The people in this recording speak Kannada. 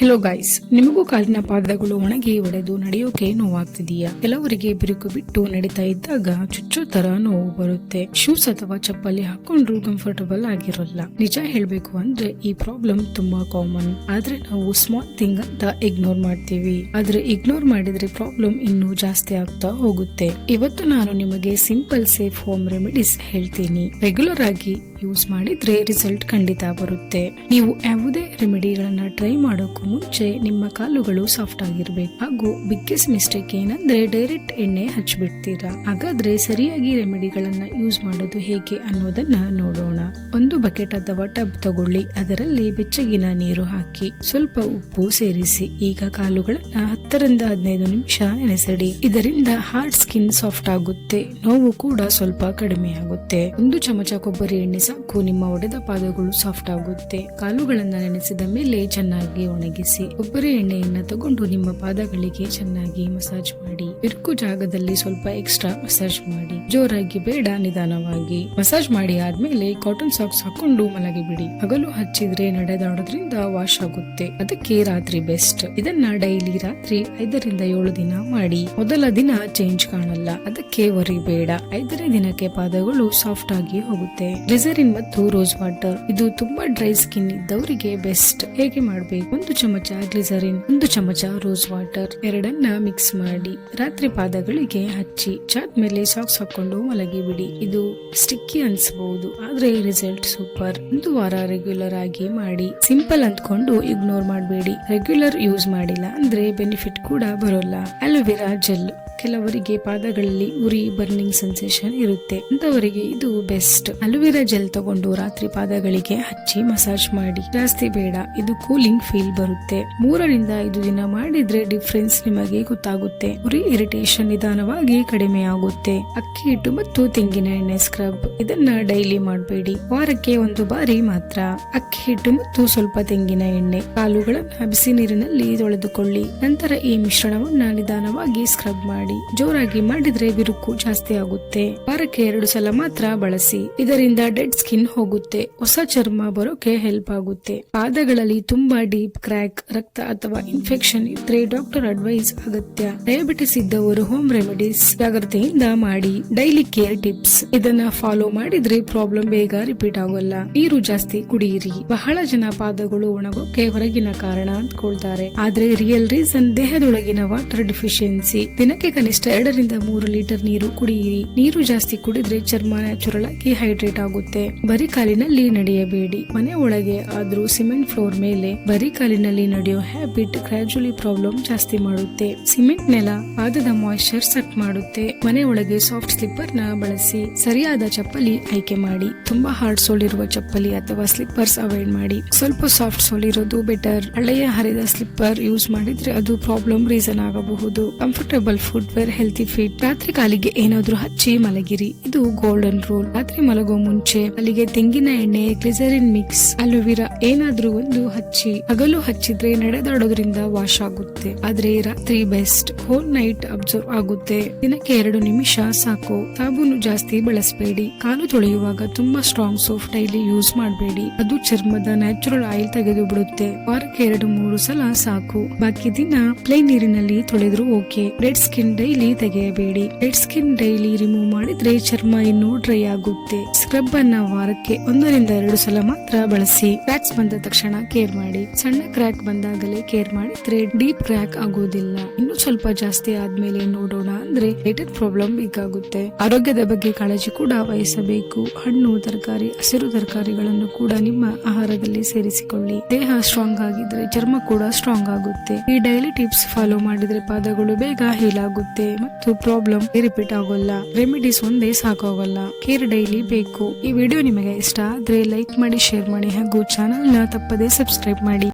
ಹೆಲೋ ಗೈಸ್ ನಿಮಗೂ ಕಾಲಿನ ಪಾದಗಳು ಒಣಗಿ ಒಡೆದು ನಡೆಯೋಕೆ ನೋವಾಗ್ತಿದೆಯಾ. ಕೆಲವರಿಗೆ ಬಿರುಕು ಬಿಟ್ಟು ನಡೀತಾ ಇದ್ದಾಗ ಚುಚ್ಚೋ ತರ ನೋವು ಬರುತ್ತೆ. ಶೂಸ್ ಅಥವಾ ಚಪ್ಪಲಿ ಹಾಕೊಂಡ್ರು ಕಂಫರ್ಟಬಲ್ ಆಗಿರಲ್ಲ. ನಿಜ ಹೇಳ್ಬೇಕು ಅಂದ್ರೆ ಈ ಪ್ರಾಬ್ಲಮ್ ತುಂಬಾ ಕಾಮನ್ ಆದ್ರೆ ನಾವು ಸ್ಮಾಲ್ ಥಿಂಗ್ ಅಂತ ಇಗ್ನೋರ್ ಮಾಡ್ತೀವಿ. ಆದ್ರೆ ಇಗ್ನೋರ್ ಮಾಡಿದ್ರೆ ಪ್ರಾಬ್ಲಮ್ ಇನ್ನೂ ಜಾಸ್ತಿ ಆಗ್ತಾ ಹೋಗುತ್ತೆ. ಇವತ್ತು ನಾನು ನಿಮಗೆ ಸಿಂಪಲ್ ಸೇಫ್ ಹೋಮ್ ರೆಮಿಡೀಸ್ ಹೇಳ್ತೀನಿ. ರೆಗ್ಯುಲರ್ ಆಗಿ ಯೂಸ್ ಮಾಡಿದ್ರೆ ರಿಸಲ್ಟ್ ಖಂಡಿತ ಬರುತ್ತೆ. ನೀವು ಯಾವುದೇ ರೆಮಿಡಿಗಳನ್ನ ಟ್ರೈ ಮಾಡೋಕ್ಕೂ ಮುಂಚೆ ನಿಮ್ಮ ಕಾಲುಗಳು ಸಾಫ್ಟ್ ಆಗಿರ್ಬೇಕು. ಹಾಗೂ ಬಿಗ್ಗೆಸ್ಟ್ ಮಿಸ್ಟೇಕ್ ಏನಂದ್ರೆ ಡೈರೆಕ್ಟ್ ಎಣ್ಣೆ ಹಚ್ಚಿಬಿಡ್ತೀರಾ ಹಾಗಾದ್ರೆ ಸರಿಯಾಗಿ ರೆಮಿಡಿಗಳನ್ನ ಯೂಸ್ ಮಾಡೋದು ಹೇಗೆ ಅನ್ನೋದನ್ನ ನೋಡೋಣ. ಒಂದು ಬಕೆಟ್ ಅಥವಾ ಟಬ್ ತಗೊಳ್ಳಿ. ಅದರಲ್ಲಿ ಬೆಚ್ಚಗಿನ ನೀರು ಹಾಕಿ ಸ್ವಲ್ಪ ಉಪ್ಪು ಸೇರಿಸಿ. ಈಗ ಕಾಲುಗಳನ್ನ ಹತ್ತರಿಂದ ಹದಿನೈದು ನಿಮಿಷ ನೆನೆಸಡಿ. ಇದರಿಂದ ಹಾರ್ಡ್ ಸ್ಕಿನ್ ಸಾಫ್ಟ್ ಆಗುತ್ತೆ. ನೋವು ಕೂಡ ಸ್ವಲ್ಪ ಕಡಿಮೆ ಆಗುತ್ತೆ ಒಂದು ಚಮಚ ಕೊಬ್ಬರಿ ಎಣ್ಣೆ ಸಾಕು. ನಿಮ್ಮ ಒಡೆದ ಪಾದಗಳು ಸಾಫ್ಟ್ ಆಗುತ್ತೆ. ಕಾಲುಗಳನ್ನ ನೆನೆಸಿದ ಮೇಲೆ ಚೆನ್ನಾಗಿ ಒಣಗಿಸಿ. ಕೊಬ್ಬರಿ ಎಣ್ಣೆಯನ್ನ ತಗೊಂಡು ನಿಮ್ಮ ಪಾದಗಳಿಗೆ ಚೆನ್ನಾಗಿ ಮಸಾಜ್ ಮಾಡಿ. ಬಿರುಕು ಜಾಗದಲ್ಲಿ ಸ್ವಲ್ಪ ಎಕ್ಸ್ಟ್ರಾ ಮಸಾಜ್ ಮಾಡಿ. ಜೋರಾಗಿ ಬೇಡ ನಿಧಾನವಾಗಿ. ಮಸಾಜ್ ಮಾಡಿ ಆದ್ಮೇಲೆ ಕಾಟನ್ ಸಾಕ್ಸ್ ಹಾಕೊಂಡು ಮಲಗಿ ಬಿಡಿ ಹಗಲು ಹಚ್ಚಿದ್ರೆ ನಡೆದಾಡೋದ್ರಿಂದ ವಾಶ್ ಆಗುತ್ತೆ. ಅದಕ್ಕೆ ರಾತ್ರಿ ಬೆಸ್ಟ್ ಇದನ್ನ ಡೈಲಿ ರಾತ್ರಿ ಐದರಿಂದ ಏಳು ದಿನ ಮಾಡಿ. ಮೊದಲ ದಿನ ಚೇಂಜ್ ಕಾಣಲ್ಲ. ಅದಕ್ಕೆ ವರಿ ಬೇಡ. ಐದನೇ ದಿನಕ್ಕೆ ಪಾದಗಳು ಸಾಫ್ಟ್ ಆಗಿ ಹೋಗುತ್ತೆ. ಗ್ಲಿಸರಿನ್ ಮತ್ತು ರೋಸ್ ವಾಟರ್. ಇದು ತುಂಬಾ ಡ್ರೈ ಸ್ಕಿನ್ ಇದ್ದವರಿಗೆ ಬೆಸ್ಟ್. ಹೇಗೆ ಮಾಡಬೇಕು? ಒಂದು ಚಮಚ ಗ್ಲಿಸರಿನ್, ಒಂದು ಚಮಚ ರೋಸ್ ವಾಟರ್. ಎರಡನ್ನ ಮಿಕ್ಸ್ ಮಾಡಿ ರಾತ್ರಿ ಪಾದಗಳಿಗೆ ಹಚ್ಚಿ ಚಾದ್ಮೇಲೆ ಸಾಕ್ಸ್ ಹಾಕೊಂಡು ಮಲಗಿ ಬಿಡಿ ಇದು ಸ್ಟಿಕ್ಕಿ ಅನ್ಸಬಹುದು ಆದ್ರೆ ರಿಸಲ್ಟ್ ಸೂಪರ್. ಒಂದು ವಾರ ರೆಗ್ಯುಲರ್ ಆಗಿ ಮಾಡಿ, ಸಿಂಪಲ್ ಅಂದ್ಕೊಂಡು ಇಗ್ನೋರ್ ಮಾಡಬೇಡಿ. ರೆಗ್ಯುಲರ್ ಯೂಸ್ ಮಾಡಿಲ್ಲ ಅಂದ್ರೆ ಬೆನಿಫಿಟ್ ಕೂಡ ಬರೋಲ್ಲ. Aloe vera gel. ಕೆಲವರಿಗೆ ಪಾದಗಳಲ್ಲಿ ಉರಿ ಬರ್ನಿಂಗ್ ಸೆನ್ಸೇಷನ್ ಇರುತ್ತೆ. ಅಂತವರಿಗೆ ಇದು ಬೆಸ್ಟ್ ಅಲುವೆರಾ ಜೆಲ್ ತಗೊಂಡು ರಾತ್ರಿ ಪಾದಗಳಿಗೆ ಹಚ್ಚಿ ಮಸಾಜ್ ಮಾಡಿ. ಜಾಸ್ತಿ ಬೇಡ, ಇದು ಕೂಲಿಂಗ್ ಫೀಲ್ ಬರುತ್ತೆ. ಮೂರರಿಂದ ಐದು ದಿನ ಮಾಡಿದ್ರೆ ಡಿಫ್ರೆನ್ಸ್ ನಿಮಗೆ ಗೊತ್ತಾಗುತ್ತೆ. ಉರಿ ಇರಿಟೇಷನ್ ನಿಧಾನವಾಗಿ ಕಡಿಮೆ ಆಗುತ್ತೆ. ಅಕ್ಕಿ ಹಿಟ್ಟು ಮತ್ತು ತೆಂಗಿನ ಎಣ್ಣೆ ಸ್ಕ್ರಬ್ ಇದನ್ನ ಡೈಲಿ ಮಾಡಬೇಡಿ. ವಾರಕ್ಕೆ ಒಂದು ಬಾರಿ ಮಾತ್ರ. ಅಕ್ಕಿ ಹಿಟ್ಟು ಮತ್ತು ಸ್ವಲ್ಪ ತೆಂಗಿನ ಎಣ್ಣೆ. ಕಾಲುಗಳನ್ನ ಬಿಸಿ ನೀರಿನಲ್ಲಿ ತೊಳೆದುಕೊಳ್ಳಿ. ನಂತರ ಈ ಮಿಶ್ರಣವನ್ನ ನಿಧಾನವಾಗಿ ಸ್ಕ್ರಬ್ ಮಾಡಿ. ಜೋರಾಗಿ ಮಾಡಿದ್ರೆ ಬಿರುಕು ಜಾಸ್ತಿ ಆಗುತ್ತೆ. ವಾರಕ್ಕೆ ಎರಡು ಸಲ ಮಾತ್ರ ಬಳಸಿ. ಇದರಿಂದ ಡೆಡ್ ಸ್ಕಿನ್ ಹೋಗುತ್ತೆ. ಹೊಸ ಚರ್ಮ ಬರೋಕೆ ಹೆಲ್ಪ್ ಆಗುತ್ತೆ. ಪಾದಗಳಲ್ಲಿ ತುಂಬಾ ಡೀಪ್ ಕ್ರ್ಯಾಕ್, ರಕ್ತ ಅಥವಾ ಇನ್ಫೆಕ್ಷನ್ ಇದ್ರೆ ಡಾಕ್ಟರ್ ಅಡ್ವೈಸ್ ಅಗತ್ಯ. ಡಯಾಬಿಟಿಸ್ ಇದ್ದವರು ಹೋಮ್ ರೆಮಿಡೀಸ್ ಜಾಗ್ರತೆಯಿಂದ ಮಾಡಿ. Daily care tips. ಇದನ್ನ ಫಾಲೋ ಮಾಡಿದ್ರೆ ಪ್ರಾಬ್ಲಮ್ ಬೇಗ ರಿಪೀಟ್ ಆಗೋಲ್ಲ. ನೀರು ಜಾಸ್ತಿ ಕುಡಿಯಿರಿ ಬಹಳ ಜನ ಪಾದಗಳು ಒಣಗೋಕೆ ಹೊರಗಿನ ಕಾರಣ ಅಂದ್ಕೊಳ್ತಾರೆ. ಆದ್ರೆ ರಿಯಲ್ ರೀಸನ್ ದೇಹದೊಳಗಿನ ವಾಟರ್ ಡಿಫಿಷಿಯನ್ಸಿ ದಿನಕ್ಕೆ ಕನಿಷ್ಠ ಎರಡರಿಂದ ಮೂರು ಲೀಟರ್ ನೀರು ಕುಡಿಯಿರಿ. ನೀರು ಜಾಸ್ತಿ ಕುಡಿದ್ರೆ ಚರ್ಮ ನ್ಯಾಚುರಲ್ ಹೈಡ್ರೇಟ್ ಆಗುತ್ತೆ. ಬರೀ ಕಾಲಿನಲ್ಲಿ ನಡೆಯಬೇಡಿ. ಮನೆ ಒಳಗೆ ಆದ್ರೂ ಸಿಮೆಂಟ್ ಫ್ಲೋರ್ ಮೇಲೆ ಬರೀ ಕಾಲಿನಲ್ಲಿ ನಡೆಯೋ ಹ್ಯಾಬಿಟ್ ಗ್ರಾಜುಲಿ ಪ್ರಾಬ್ಲಮ್ ಜಾಸ್ತಿ ಮಾಡುತ್ತೆ. ಸಿಮೆಂಟ್ ನೆಲ ಪಾದದ ಮಾಯಿಶ್ಚರ್ ಸೆಟ್ ಮಾಡುತ್ತೆ. ಮನೆ ಒಳಗೆ ಸಾಫ್ಟ್ ಸ್ಲಿಪ್ಪರ್ನ ಬಳಸಿ ಸರಿಯಾದ ಚಪ್ಪಲಿ ಆಯ್ಕೆ ಮಾಡಿ. ತುಂಬಾ ಹಾರ್ಡ್ ಸೋಲ್ ಇರುವ ಚಪ್ಪಲಿ ಅಥವಾ ಸ್ಲಿಪ್ಪರ್ಸ್ ಅವಾಯ್ಡ್ ಮಾಡಿ. ಸ್ವಲ್ಪ ಸಾಫ್ಟ್ ಸೋಲ್ ಇರೋದು ಬೆಟರ್. ಹಳೆಯ ಹರಿದ ಸ್ಲಿಪ್ಪರ್ ಯೂಸ್ ಮಾಡಿದ್ರೆ ಅದು ಪ್ರಾಬ್ಲಮ್ ರೀಸನ್ ಆಗಬಹುದು. Comfortable footwear healthy feet ರಾತ್ರಿ ಕಾಲಿಗೆ ಏನಾದ್ರೂ ಹಚ್ಚಿ ಮಲಗಿರಿ. ಇದು ಗೋಲ್ಡನ್ ರೂಲ್ ರಾತ್ರಿ ಮಲಗೋ ಮುಂಚೆ ಅಲ್ಲಿಗೆ ತೆಂಗಿನ ಎಣ್ಣೆ ಗ್ಲಿಸರಿನ್ ಮಿಕ್ಸ್ ಅಲೋವಿರಾ ಏನಾದ್ರೂ ಒಂದು ಹಚ್ಚಿ. ಹಗಲು ಹಚ್ಚಿದ್ರೆ ನಡೆದಾಡೋದ್ರಿಂದ ವಾಶ್ ಆಗುತ್ತೆ. ಆದ್ರೆ ರಾತ್ರಿ ಬೆಸ್ಟ್ ಹೋಲ್ ನೈಟ್ ಅಬ್ಸರ್ವ್ ಆಗುತ್ತೆ. ದಿನಕ್ಕೆ ಎರಡು ನಿಮಿಷ ಸಾಕು. ಸಾಬೂನು ಜಾಸ್ತಿ ಬಳಸಬೇಡಿ. ಕಾಲು ತೊಳೆಯುವಾಗ ತುಂಬಾ ಸ್ಟ್ರಾಂಗ್ ಸೋಪ್ ಡೈಲಿ ಯೂಸ್ ಮಾಡಬೇಡಿ. ಅದು ಚರ್ಮದ ನ್ಯಾಚುರಲ್ ಆಯಿಲ್ ತೆಗೆದು ಬಿಡುತ್ತೆ ವಾರಕ್ಕೆ ಎರಡು ಮೂರು ಸಲ ಸಾಕು. ಬಾಕಿ ದಿನ ಪ್ಲೇನ್ ನೀರಿನಲ್ಲಿ ತೊಳೆದ್ರು ಓಕೆ ರೆಡ್ ಸ್ಕಿನ್ ಡೈಲಿ ತೆಗೆಯಬೇಡಿ. ರೆಡ್ ಸ್ಕಿನ್ ಡೈಲಿ ರಿಮೂವ್ ಮಾಡಿದ್ರೆ ಚರ್ಮ ಇನ್ನೂ ಡ್ರೈ ಆಗುತ್ತೆ. ಸ್ಕ್ರಬ್ ಅನ್ನ ವಾರಕ್ಕೆ ಒಂದರಿಂದ ಎರಡು ಸಲ ಮಾತ್ರ ಬಳಸಿ. ಕ್ರ್ಯಾಕ್ಸ್ ಬಂದ ತಕ್ಷಣ ಕೇರ್ ಮಾಡಿ. ಸಣ್ಣ ಕ್ರ್ಯಾಕ್ ಬಂದಾಗಲೇ ಕೇರ್ ಮಾಡಿದ್ರೆ ಡೀಪ್ ಕ್ರ್ಯಾಕ್ ಆಗೋದಿಲ್ಲ. ಇನ್ನು ಸ್ವಲ್ಪ ಜಾಸ್ತಿ ಆದ್ಮೇಲೆ ನೋಡೋಣ ಅಂದ್ರೆ ಲೇಟರ್ ಪ್ರಾಬ್ಲಮ್ ಬೇಕಾಗುತ್ತೆ ಆರೋಗ್ಯದ ಬಗ್ಗೆ ಕಾಳಜಿ ಕೂಡ ವಹಿಸಬೇಕು. ಹಣ್ಣು, ತರಕಾರಿ, ಹಸಿರು ತರಕಾರಿಗಳನ್ನು ಕೂಡ ನಿಮ್ಮ ಆಹಾರದಲ್ಲಿ ಸೇರಿಸಿಕೊಳ್ಳಿ. ದೇಹ ಸ್ಟ್ರಾಂಗ್ ಆಗಿದ್ರೆ ಚರ್ಮ ಕೂಡ ಸ್ಟ್ರಾಂಗ್ ಆಗುತ್ತೆ. ಈ ಡೈಲಿ ಟಿಪ್ಸ್ ಫಾಲೋ ಮಾಡಿದ್ರೆ ಪಾದಗಳು ಬೇಗ ಹೀಲ್ ಆಗುತ್ತೆ ಮತ್ತು ಪ್ರಾಬ್ಲಮ್ ರಿಪೀಟ್ ಆಗೋಲ್ಲ. ರೆಮಿಡೀಸ್ ಒಂದೇ ಸಾಕಾಗೋಲ್ಲ. ಕೇರ್ ಡೈಲಿ ಬೇಕು. ಈ ವಿಡಿಯೋ ನಿಮಗೆ ಇಷ್ಟ ಆದ್ರೆ ಲೈಕ್ ಮಾಡಿ ಶೇರ್ ಮಾಡಿ ಹಾಗೂ ಚಾನೆಲ್ನ ತಪ್ಪದೇ ಸಬ್ಸ್ಕ್ರೈಬ್ ಮಾಡಿ.